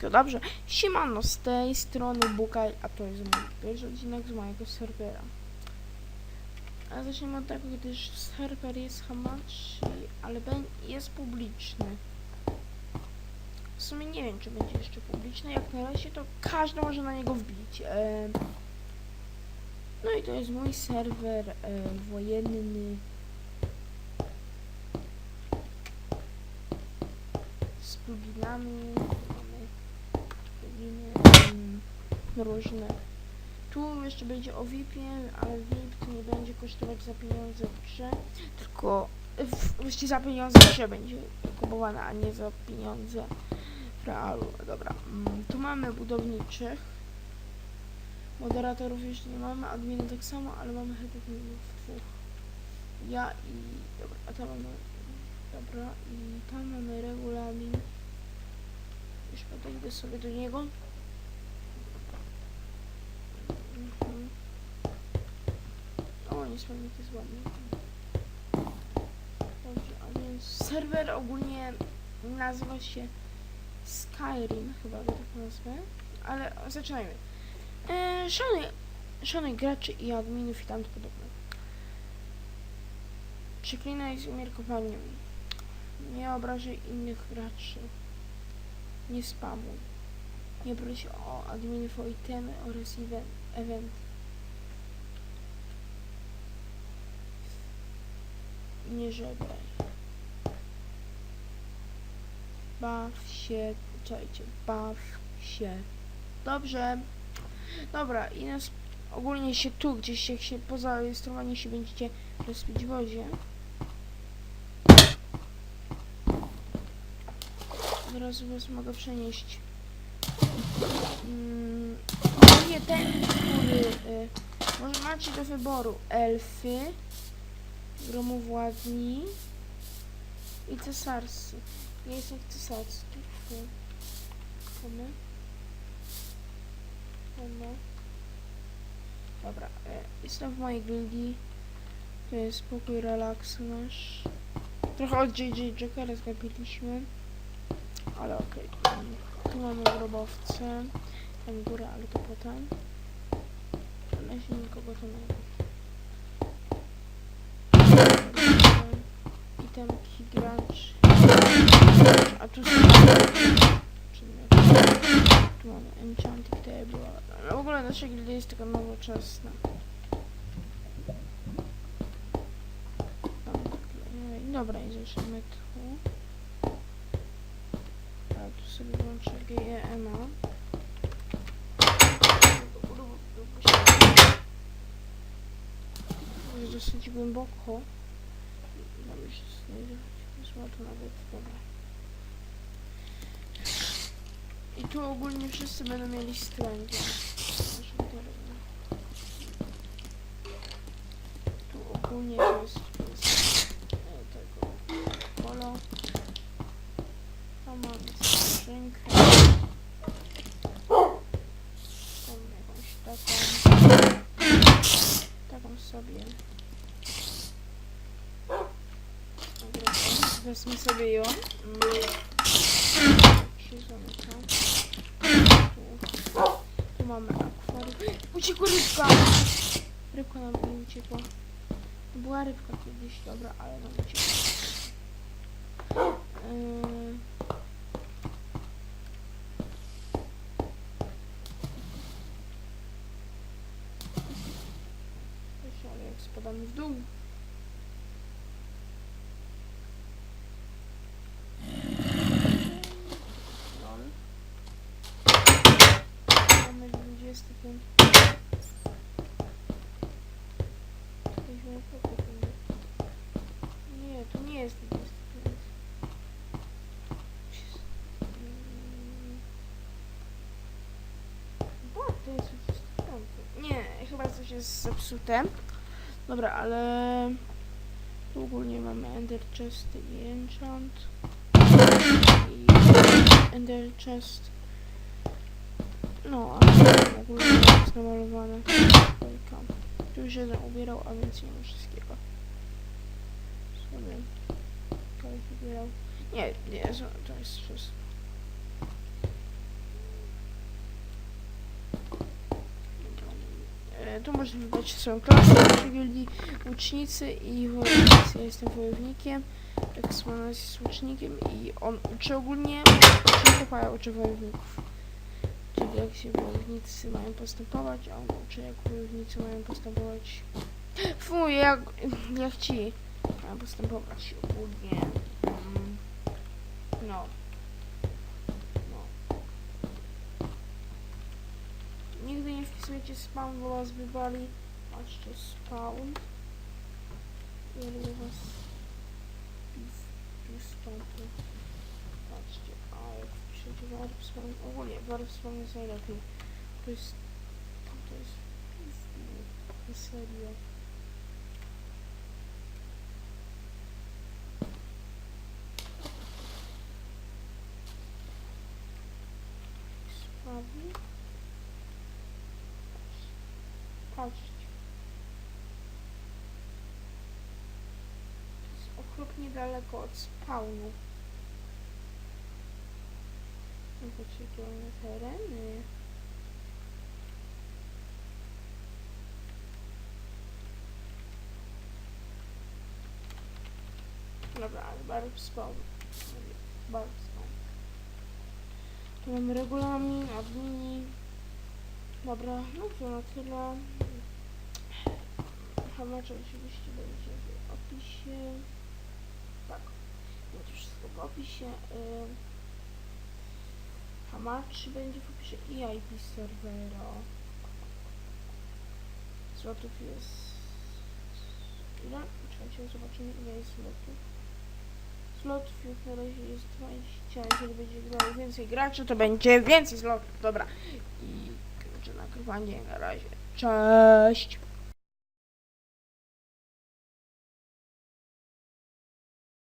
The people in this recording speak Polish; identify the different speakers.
Speaker 1: wszystkiego dobrze. Siemano, z tej strony Bukaj, a to jest mój pierwszy odcinek z mojego serwera. A zaczniemy od tego, gdyż serwer jest hamachi, ale jest publiczny. W sumie nie wiem, czy będzie jeszcze publiczny. Jak na razie, to każdy może na niego wbić. E, no i to jest mój serwer e, wojenny. Z pluginami. Różne. Tu jeszcze będzie o VIP-ie, ale VIP to nie będzie kosztować za pieniądze w grze, tylko właściwie za pieniądze w grze będzie kupowana, a nie za pieniądze w realu. Dobra, mm, tu mamy budowniczych. Moderatorów jeszcze nie mamy, adminy tak samo, ale mamy chyba dwóch. Ja i... Dobra, a tam mamy... Dobra, i tam mamy regulamin. Już podejdę sobie do niego. Mhm. O, niespełnik jest ładny. Dobrze, a więc serwer ogólnie nazywa się Skyrim, chyba go tak nazwę. Ale zaczynajmy. E, szanowni, szanowni graczy i adminów i tam podobne. Przeklinaj z umiarkowaniem. Nie obrażaj innych graczy. Nie spamuj. Nie proś o adminów o itemy oraz event. event. Nie żebraj. Baw się, czekajcie, baw się. Dobrze. Dobra, i nas ogólnie się tu gdzieś jak się po zarejestrowaniu się będziecie respić w wozie. Od razu was mogę przenieść. Mm, ogólnie ten, który y, może macie do wyboru elfy, gromowładni i cesarscy. Ja jestem w cesarskich. Mamy. Mamy. Dobra, e, jestem w mojej gildii. Jest spokój, relaks nasz. Trochę od JJ Jokera zgabiliśmy. Ale okej. Tu mamy grobowce. Tam górę, ale to potem. Na razie nikogo tu nie ma. Itemki gracz. A tu są. Tu mamy enchanting table. No, w ogóle nasza gildia jest taka nowoczesna. Dobra, ej, Dobra, i zaczniemy tu. Sobie włączę GEMA. Jest dosyć głęboko. Tam już znajdować. Złoto nawet, dobra. I tu ogólnie wszyscy będą mieli stręgi. Tu ogólnie to jest, to jest e, tego polo. Tam mamy skrzynkę. Tam jakąś taką. Taką sobie. Dobra, Wezmę sobie ją. Mm. Tu, mamy akwarium. Uciekła rybka! Rybka nam nie uciekła. Była rybka kiedyś, dobra, ale nam uciekła. Yy... Spadamy w dół. Nie, to nie jest 25. Bo to jest 25. Nie, chyba coś jest zepsute. Dobra, ale tu ogólnie mamy Ender Chest i Enchant. I Ender Chest. No, a w ogóle tak jest namalowane. Tu się ubierał, a więc nie ma wszystkiego. Sobie. Kogoś ubierał. Nie, nie, to jest wszystko. E, tu można wybrać swoją klasę, czyli łucznicy i wojownicy. Ja jestem wojownikiem, tak Eksmanas jest łucznikiem i on uczy ogólnie, uczy uczy wojowników. Czyli jak się wojownicy mają postępować, a on uczy jak wojownicy mają postępować. Fuj, jak, jak ci mają postępować ogólnie. Mm, No. No. Nigdy nie wpisujecie spawn, bo was wywali. Patrzcie, spawn. I robię was. Patrzcie, a wpiszecie warp spawn, ogólnie warp spawn jest najlepiej. To jest, to jest, na serio. Sprawi. Patrzcie. To jest okropnie daleko od spawnu. Mamy tereny. Dobra, ale barw spawn. Barw spawn. Tu mamy regulamin, admini. Dobra, no to na tyle. Hamacze oczywiście będzie w opisie. Tak, będzie wszystko w opisie. Y, Hamaczy będzie w opisie i IP serwera. Złotów jest... Ile? Czekajcie, zobaczymy ile jest złotów. Slotów jak na razie jest 20, jeżeli będzie grało więcej graczy, to będzie więcej slotów. Dobra. I kończę nagrywanie na razie. Cześć!